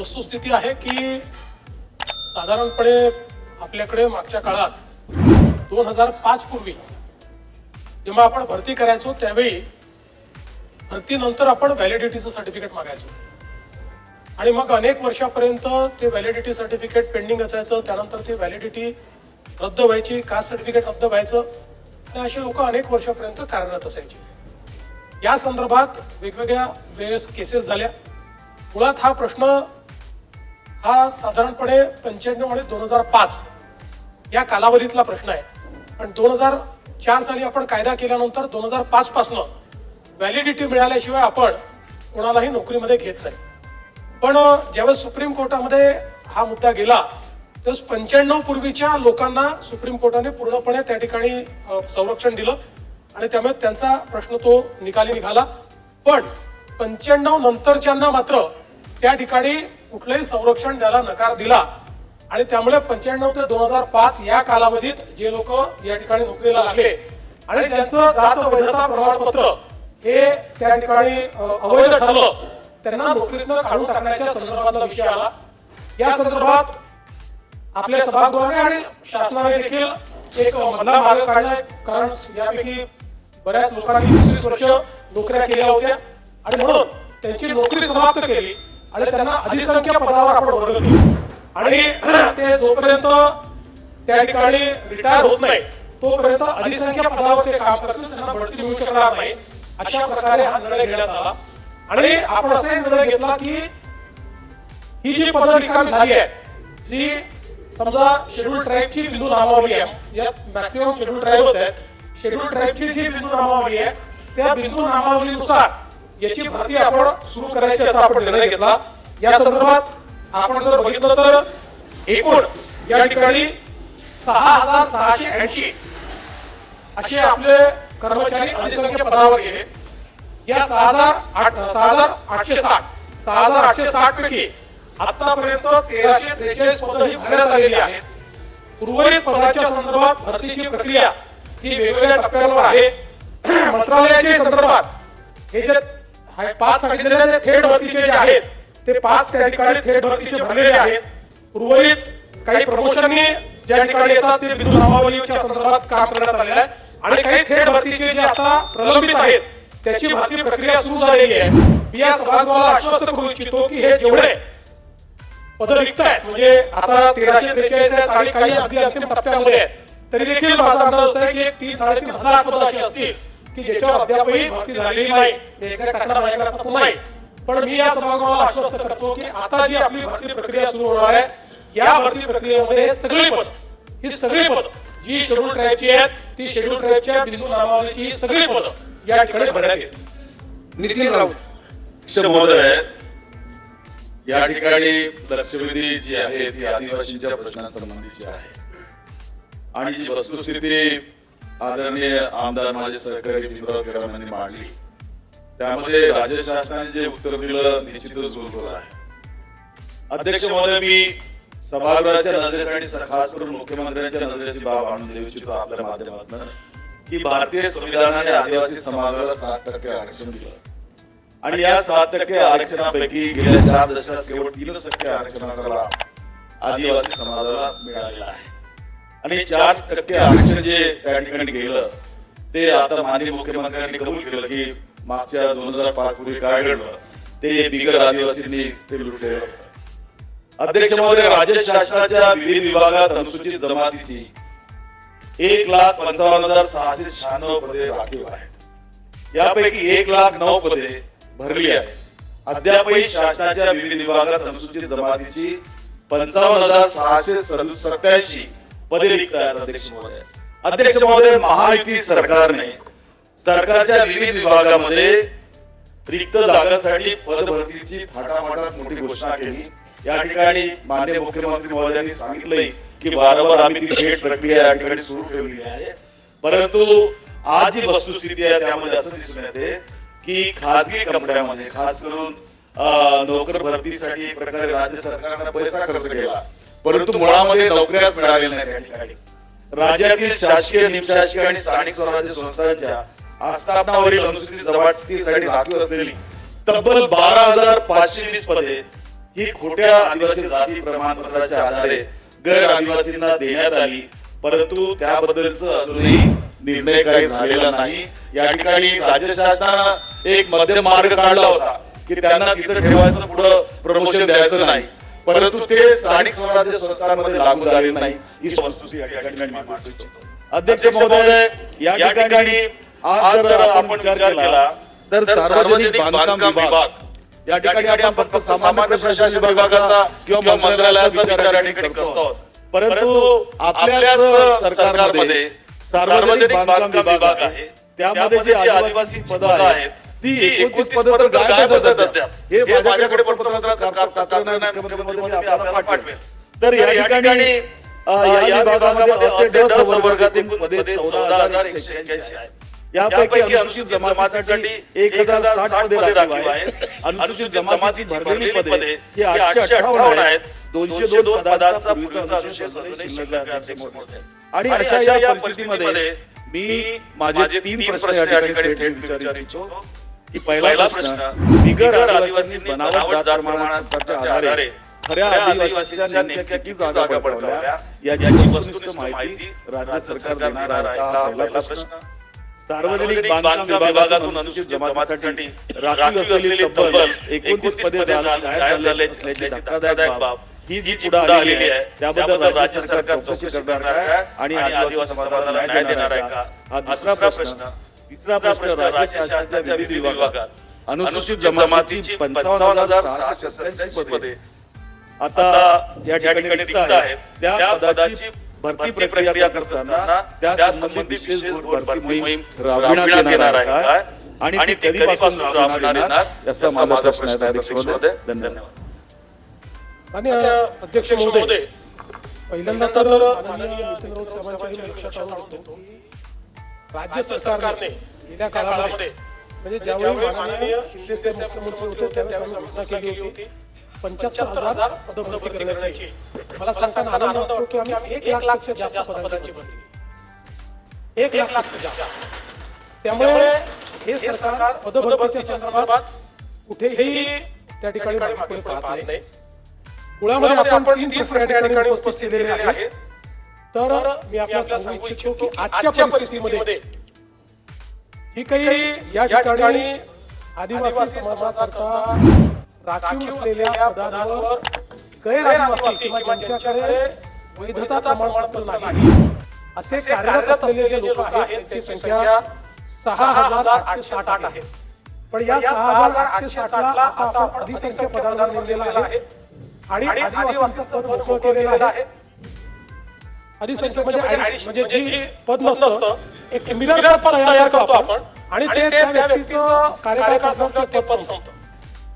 वस्तुस्थिती आहे की साधारणपणे आपल्याकडे मागच्या काळात दोन हजार पाच पूर्वी जेव्हा आपण भरती करायचो त्यावेळी भरतीनंतर आपण व्हॅलिडिटीचं सर्टिफिकेट मागायचो. आणि मग अनेक वर्षापर्यंत ते व्हॅलिडिटी सर्टिफिकेट पेंडिंग असायचं त्यानंतर ती व्हॅलिडिटी रद्द व्हायची कास्ट सर्टिफिकेट रद्द व्हायचं. असे लोक अनेक वर्षापर्यंत कार्यरत असायची. या संदर्भात वेगवेगळ्या वेळेस केसेस झाल्या. मुळात हा प्रश्न हा साधारणपणे पंच्याण्णव आणि दोन हजार पाच या कालावधीतला प्रश्न आहे. पण दोन हजार चार साली आपण कायदा केल्यानंतर दोन हजार पाच पासनं व्हॅलिडिटी मिळाल्याशिवाय आपण कोणालाही नोकरीमध्ये घेत नाही. पण ज्यावेळेस सुप्रीम कोर्टामध्ये हा मुद्दा गेला त्यावेळेस पंच्याण्णव पूर्वीच्या लोकांना सुप्रीम कोर्टाने पूर्णपणे त्या ठिकाणी संरक्षण दिलं आणि त्यामुळे त्यांचा प्रश्न तो निकाली निघाला. पण पंच्याण्णव नंतरच्यांना मात्र त्या ठिकाणी कुठलंही संरक्षण द्यायला नकार दिला आणि त्यामुळे पंच्याण्णव ते दोन हजार पाच या कालावधीत जे लोक या ठिकाणी नोकरीला लागले आणि ज्यांचं जात वैधता प्रमाणपत्र हे त्या ठिकाणी अवैध ठरलं. त्यांना नोकरीतनं काढून टाकण्याच्या संदर्भातला विषय आला. या संदर्भात आपल्या सभागृहाने आणि शासनाने देखील एक मधला मार्ग काढलाय. कारण यापैकी बऱ्याच लोकांनी वीस वर्ष नोकऱ्या केल्या होत्या. आणि म्हणून त्यांची नोकरी समाप्त केली. आणि त्यांना अधिसंख्य पदावर आपण वर्ग आणि ते जोपर्यंत त्या ठिकाणी रिटायर होत नाही तोपर्यंत अधिसंख्य पदावर ते काम करतील त्यांना बढती मिळू शकणार नाही. अशा प्रकारे हा निर्णय घेण्यात आला. आणि आपण असाही निर्णय घेतला की ही जी पदं रिकामी झाली आहे जी समजा शेड्यूल ट्राईबची बिंदू नामावली आहे यात मॅक्सिमम शेड्यूल ट्राईबच आहेत. शेड्यूल ट्राईबची जी बिंदू नामावली आहे त्या बिंदू नामावलीनुसार याची भरती आपण सुरू करायची असा आपण निर्णय घेतला. या संदर्भात आपण जर बघितलं तर एकूण या ठिकाणी सहा हजार सहाशे ऐंशी असे आपले कर्मचारी अधिसंख्य पदावर गेले. या सहा हजार आठ सहा हजार आठशे साठ सहा हजार आठशे साठ पैकी आतापर्यंत तेराशे त्रेचाळीस पद ही भरण्यात आलेली आहेत. उर्वरित पदाच्या संदर्भात भरतीची प्रक्रिया ही वेगवेगळ्या टप्प्यांवर आहे. मंत्रालयाच्या संदर्भात हे जे आहे पाच सांगितलेले थेट भरतीचे जे आहेत ते पाच त्या ठिकाणी थेट भरतीचे भरलेले आहेत. उर्वरित काही प्रमोशननी ज्या ठिकाणी येतात ते बिंदू नामावलीच्या संदर्भात काम करण्यात आलेलं आहे. आणि काही थेट भरतीचे जे आता प्रलंबित आहेत त्याची भरती प्रक्रिया सुरू झालेली आहे. मी या सभागृहाला आश्वस्त करू इच्छितो की हे जेवढे पद रिक्त आहेत म्हणजे आता तेराशे त्रेचाळीस आहेत आणि काही अगदी अंतिम टप्प्यामध्ये आहेत तरी देखील माझा अंदाज असा आहे की तीन साडेतीन हजार पद अशी असतील. की ज्याच्यावर अद्यापही भरती झालेली नाही. एक्झॅक्ट आकडा माझ्याकडे आता तो नाही पण मी या सभागृहाला आश्वस्त करतो की आता जी आपली भरती प्रक्रिया सुरू होणार आहे या भरती प्रक्रियेमध्ये हे सगळी पद ही सगळी पद जी शेड्यूल ट्राईबची आहेत ती शेड्यूल ट्राईबच्या बिंदू नामावलीची ही सगळी पद या ठिकाणी भरण्यात येतील. नितीन राऊत. महोदय या ठिकाणी लक्षवेधी जी आहे ती आदिवासींच्या प्रश्नांसंबंधीची आहे. आणि जी वस्तुस्थिती आदरणीय आमदार माझे सहकारी भीमराव केराम मांडली. त्यामध्ये राज्य शासनाने जे उत्तर दिलं निश्चितच बरोबर आहे. अध्यक्ष महोदय मी सभागृहाच्या नजरेसाठी खास करून मुख्यमंत्र्यांच्या नजरेची बाब आणून देऊ इच्छितो आपल्या माध्यमातून की भारतीय संविधानाने आदिवासी समाजाला सात टक्के आरक्षण दिलं. आणि या सात टक्के आरक्षणापैकी गेल्या चार दशकात केवळ तीनच टक्के आरक्षणाला आदिवासी समाजाला मिळालेला आहे. आणि चार टक्के आरक्षण जे त्या ठिकाणी गेलं ते आता माननीय मुख्यमंत्र्यांनी कबूल केलं की मागच्या दोन हजार पाच पूर्वी काय घडलं ते बिगर आदिवासींनी ते लुटलेलं अध्यक्ष महोदय राज्य शासनाच्या विविध विभागात अनुसूचित जमातीची एक लाख पंचावन्न हजार सहाशे शहाण्णव पदे राखीव आहेत. यापैकी एक लाख नऊ पदे भरली आहेत. अद्यापही शासनाच्या विविध विभागात अनुसूचित जमातीची पंचावन्न हजार सहाशे सत्याऐंशी पदे रिक्त आहेत अध्यक्ष महोदय अध्यक्ष महोदय महायुती सरकारने सरकारच्या विविध विभागामध्ये रिक्त जागांसाठी पदभरतीची थाटामाटात मोठी घोषणा केली. या ठिकाणी मान्य मुख्यमंत्री महोदयांनी सांगितलंय की वारंवार आम्ही ती थेट प्रक्रिया या ठिकाणी सुरू ठेवलेली आहे. परंतु आज जी वस्तुस्थिती आहे त्यामध्ये असं दिसून येते की खासगी कंपन्यांमध्ये खास करून नोकर भरतीसाठी एक प्रकारे राज्य सरकारनं पैसा खर्च केला. परंतु मुळामध्ये नोकऱ्याच मिळालेल्या नाही या ठिकाणी. राज्यातील शासकीय निमशासकीय आणि स्थानिक स्वराज्य संस्थांच्या आस्थापनावरील अनुसूचित जमातीसाठी राखीव असलेली तब्बल बारा हजार पाचशे वीस पदे ही खोट्या आदिवासी जाती प्रमाणपत्राच्या आधारे गैर आदिवासींना देण्यात आली. परंतु त्याबद्दलच अजूनही निर्णय काही झालेला नाही. या ठिकाणी राज्य शासनानं एक मध्य मार्ग काढला होता की त्यांना तिथं ठेवायचं पुढं प्रमोशन द्यायचं नाही. परंतु ते स्थानिक स्वराज्य संस्थांमध्ये लागू झाले नाही. ही वस्तुस्थिती या ठिकाणी मी मांडू इच्छितो. अध्यक्ष महोदय या ठिकाणी आज जर आपण विचार केला तर सार्वजनिक बांधकाम विभाग. या ठिकाणी आपण फक्त सामान्य प्रशासन विभागाचा किंवा मंत्रालयाचा विचार या ठिकाणी करतो. परंतु आपल्याच सरकारमध्ये सार्वजनिक बांधकाम विभाग आहे. त्यामध्ये जी आदिवासी पदं आहेत ती एकोणतीस पदं तर गायबच आहेत अद्याप. हे माझ्याकडे पण पाठवेल. तर या ठिकाणी अ, या विभागामध्ये अ ते ड संवर्गातील पदे चौदा हजार एकशे एक्क्याऐंशी आहेत. यापैकी अनुसूचित जमातीसाठी एक हजार साठ पदे राखीव आहेत. अनुसूचित जमातीची भरलेली पदे ही आठशे अठ्ठावन्न आहेत. दोनशे दोन पदाचा पूर्वीचा. आणि अशा या परिस्थितीमध्ये मी माझे तीन प्रश्न या ठिकाणी थेट विचारू इच्छितो की पहिला प्रश्न बिगर आदिवासींनी बनावट जात प्रमाणाच्या आधारे खऱ्या आदिवासीच्या नेमक्या किती जागा पडवल्या याची वस्तुनिष्ठ माहिती राज्य सरकार देणार आहे. हा पहिला प्रश्न. सार्वजनिक बांधकाम विभागातून अनुसूचित जमातीसाठी राखीव असलेली तब्बल एकोणतीस पदे गायब झाले असल्याची धक्कादायक बाब. ही जी पुढे आलेली आहे त्याबद्दल राज्य सरकार चौकशी करणार आहे आणि आदिवासी समाजाला न्याय देणार आहे का? हा दुसरा प्रश्न. तिसरा प्रश्न राज्य शासनाच्या विविध विभागात. अनुसूचित जमातीची पंचावन्न हजार सहाशे सत्याऐंशी पदे आता या ठिकाणी रिक्त आहेत त्या पदाची भरती प्रक्रिया करत असताना त्या संबंधी विशेष भरती मोहीम राबविण्यात येणार आहे काय? आणि ती कधीपासून राबविण्यात येणार? याचा माझा प्रश्न आहे धन्यवाद. आणि अध्यक्ष महोदय पहिल्यांदा तर माननीय नितीन राऊत साहेबांच्या लक्षात आणून आणतो की राज्य सरकारने गेल्या काळामध्ये म्हणजे ज्यावेळी माननीय साहेब मुख्यमंत्री होते त्यावेळेस घोषणा केली होती. पंच्याहत्तर हजार पदं भरती करण्याची मला सांगताना आनंद वाटतो की आम्ही एक लाखपेक्षा जास्त पदांची भरती. एक लाखपेक्षा जास्त. त्यामुळे हे सरकार पदभरतीच्या संदर्भात कुठेही त्या ठिकाणी मागे पाहत नाही. मुळामध्ये आपण तीन प्रश्न या ठिकाणी उपस्थित केलेले आहेत. तर मी आपल्याला सांगू इच्छितो की आजच्या परिस्थितीमध्ये ही काही या ठिकाणी आदिवासी समाजाकरता राखीव असलेल्या पदांवर गैर आदिवासी किंवा ज्यांच्याकडे वैधता प्रमाणपत्र नाही. असे कार्यरत असलेले जे लोक आहेत त्यांची संख्या सहा हजार आठशे साठ आहे. पण या सहा हजार आठशे साठला आता आपण अधिसंख्य आहे. आणि आदिवासींचं पद मोकळं केलेलं आहे. अधिसंख्य म्हणजे ऍडिश- म्हणजे जी पद नसतं एक मिरर पद तयार करतो आपण आणि ते त्या व्यक्तीचं कार्यकाळ संपलं ते पद संपतं.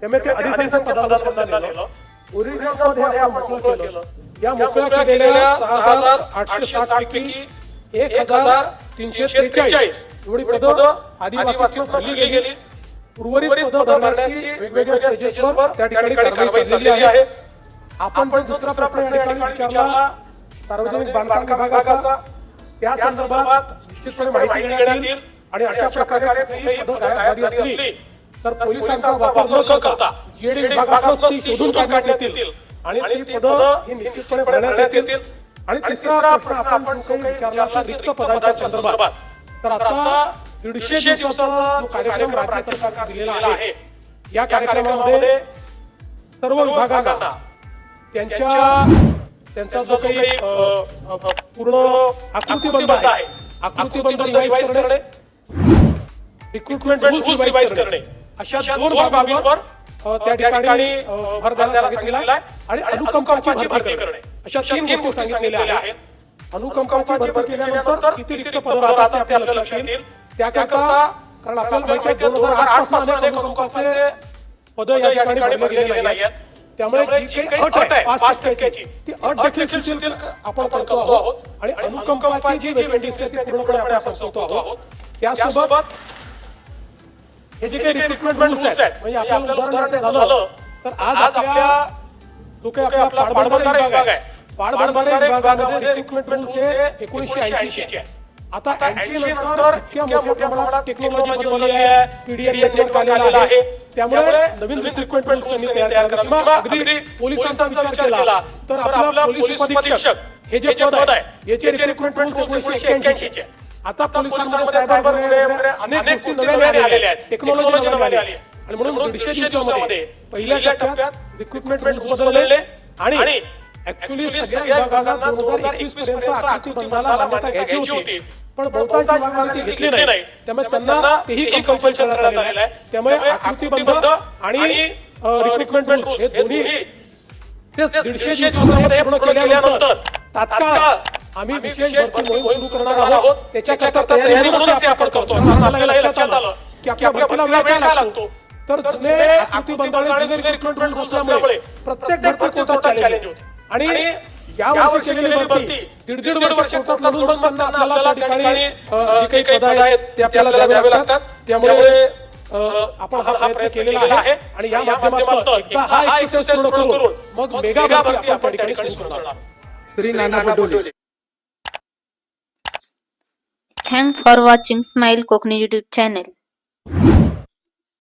त्यामुळे ते पदाला त्यांना नेलं ओरिजिनल पद हे आपण मोकळं केलं. या मोकळ्या केलेल्या सहा हजार आठशे साठ पैकी एक हजार तीनशे त्रेचाळीस. एवढी पदं आदिवासींना भरली गेली. उर्वरित पदं भरण्याची वेगवेगळ्या स्टेजेसवर त्या ठिकाणी कारवाई चाललेली आहे. आपण जो दुसरा प्रश्न या ठिकाणी विचारला सार्वजनिक बांधकाम विभागाचा त्या संदर्भात निश्चितपणे माहिती देण्यात येईल आणि अशा प्रकारे कुठेही असली तर पोलिसांचा वापर न करता जीएडी विभागातच ती शोधून काढण्यात येतील. आणि ती पदं ही निश्चितपणे भरण्यात येतील. आणि तिसरा प्रश्न आपण विचारला रिक्त पदाच्या संदर्भात. तर आता दीडशे दिवसाचा जो कार्यक्रम राज्य सरकार दिलेला आहे या कार्यक्रमामध्ये सर्व विभागांना त्यांच्या त्यांचा जो काही पूर्ण आकृतीबंध आहे. आकृतीबंध रिवाईज करणे रिक्रुटमेंट रूल्स रिवाईज करणे. अशा दोन बाबींवर त्या ठिकाणी भर द्यायला सांगितलेला आहे. आणि अनुकंपाची भरती करणे. अशा तीन गोष्टी सांगितलेल्या आहेत. अनुकंपाची भरती केल्यानंतर किती रिक्त पदं राहतात आपल्याला लक्षात येईल. त्याकरता कारण आपल्याला माहिती आहे दोन हजार आठपासून अनेक अनुकंपाचे पद या ठिकाणी भरले गेलेले आहेत त्यामुळे जी काही अट आहे पाच टक्क्याची ती अट देखील शिथिल आपण करतो आहोत आणि अनुकंपाची जी वेगळी असते ती पूर्णपणे आपण संपवतो आहोत त्यासोबत हे जे काही रिक्रुटमेंट रूल्स आहेत म्हणजे आपल्याला उदाहरण झालं तर आज आपल्या जो काही आपला पाटबंधारे विभाग आहे पाटबंधारे विभागामध्ये रिक्रुटमेंट रूल्स हे एकोणीसशे ऐंशी चे आहे आता ऐंशी नंतर इतक्या मोठ्या प्रमाणात टेक्नॉलॉजी बनलेली आहे पीडीएफ नेटवर्क आलेला आहे. त्यामुळे नवीन रिक्रुटमेंट रूल्स तयार करा किंवा अगदी पोलिसांचा विचार केला तर आपला पोलीस उपअधीक्षक हे जे पद आहे याचे रिक्रुटमेंट एक्क्याऐंशी आता पोलिसांमध्ये सायबर वगैरे अनेक गोष्टी नव्याने आलेल्या आहेत. टेक्नॉलॉजी नव्याने आली आहे. आणि म्हणून दीडशे दिवसामध्ये पहिल्या टप्प्यात रिक्रुटमेंट रूल्स बदलले आणि ऍक्च्युली सगळ्या विभागांना दोन हजार एकवीस पर्यंत आकृती बंधाला मान्यता घ्यायची होती पण बहुतांश विभागांची घेतली नाही. त्यामुळे त्यांना तेही कंपल्शन करण्यात आलेलं आहे. त्यामुळे आणि रिक्रुटमेंट हे दोन्ही दीडशे दिवसामध्ये पूर्ण केल्यानंतर तात्काळ आम्ही विशेष भरती मोहीम सुरू करणार आहोत. त्याच्याकरता तयारी म्हणूनच आपण करतो. हे लक्षात आलं की आपल्या भरतीला वेळ काय लागतो. तर जुने आकृती जुने रिक्रुटमेंट असल्यामुळे प्रत्येक भरती कोर्टात चॅलेंज होते. आणि या वर्षी केलेली भरती दीड दीड वर्ष कोर्टात लढून पण त्यांना आपल्याला त्या ठिकाणी अ, जी काही पदं आहेत ते आपल्याला द्यावे लागतात. त्यामुळे आपण हा प्रयत्न केलेला आहे आणि या माध्यमातून एकदा हा एक्सरसाइज पूर्ण करून मग मेगा भरती आपण त्या ठिकाणी सुरू करणार. आहोत Shri Nana Patole. Thanks for watching Smile Cockney YouTube channel.